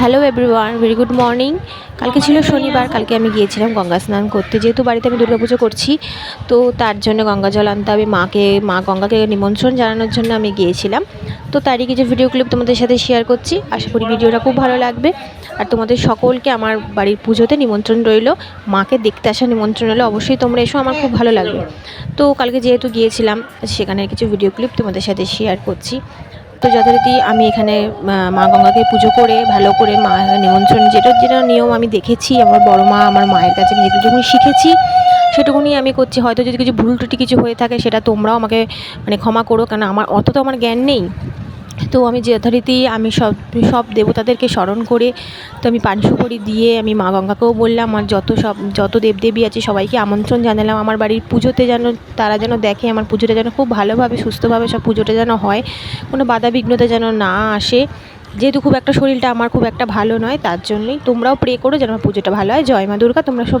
Hello everyone very good morning কালকে ছিল শনিবার, কালকে আমি গিয়েছিলাম গঙ্গা স্নান করতে। যেহেতু বাড়িতে আমি দুর্গাপুজো করছি, তো তার জন্য গঙ্গা জল আনতে হবে, মাকে, মা গঙ্গাকে নিমন্ত্রণ জানানোর জন্য আমি গিয়েছিলাম। তো তারই কিছু ভিডিও ক্লিপ তোমাদের সাথে শেয়ার করছি। আশা করি ভিডিওটা খুব ভালো লাগবে। আর তোমাদের সকলকে আমার বাড়ির পুজোতে নিমন্ত্রণ রইল, মাকে দেখতে আসা নিমন্ত্রণ রইল। অবশ্যই তোমরা এসো, আমার খুব ভালো লাগবে। তো কালকে যেহেতু গিয়েছিলাম, সেখানের কিছু ভিডিও ক্লিপ তোমাদের সাথে শেয়ার করছি। তো যথারীতি আমি এখানে মা গঙ্গাকে পুজো করে ভালো করে মা নিমন্ত্রণ, যেটা যেটা নিয়ম আমি দেখেছি, আমার বড় মা, আমার মায়ের কাছে আমি যেটুকুনি শিখেছি, সেটুকুনি আমি করছি। হয়তো যদি কিছু ভুল টুটি কিছু হয়ে থাকে, সেটা তোমরাও আমাকে মানে ক্ষমা করো, কারণ আমার, অত তো আমার জ্ঞান নেই। তো আমি যথারীতি আমি সব সব দেবতাদেরকে স্মরণ করে, তো আমি পান সুপারি দিয়ে আমি মা গঙ্গাকেও বললাম আমার যত সব, যত দেবদেবী আছে সবাইকে আমন্ত্রণ জানালাম। আমার বাড়ির পুজোতে যেন তারা যেন দেখে, আমার পুজোটা যেন খুব ভালোভাবে, সুস্থভাবে সব পুজোটা যেন হয়, কোনো বাধা বিঘ্নতা যেন না আসে। যেহেতু খুব একটা শরীরটা আমার খুব একটা ভালো নয়, তার জন্যই তোমরাও প্রে করো যেন আমার পুজোটা ভালো হয়। জয় মা দুর্গা, তোমরা সব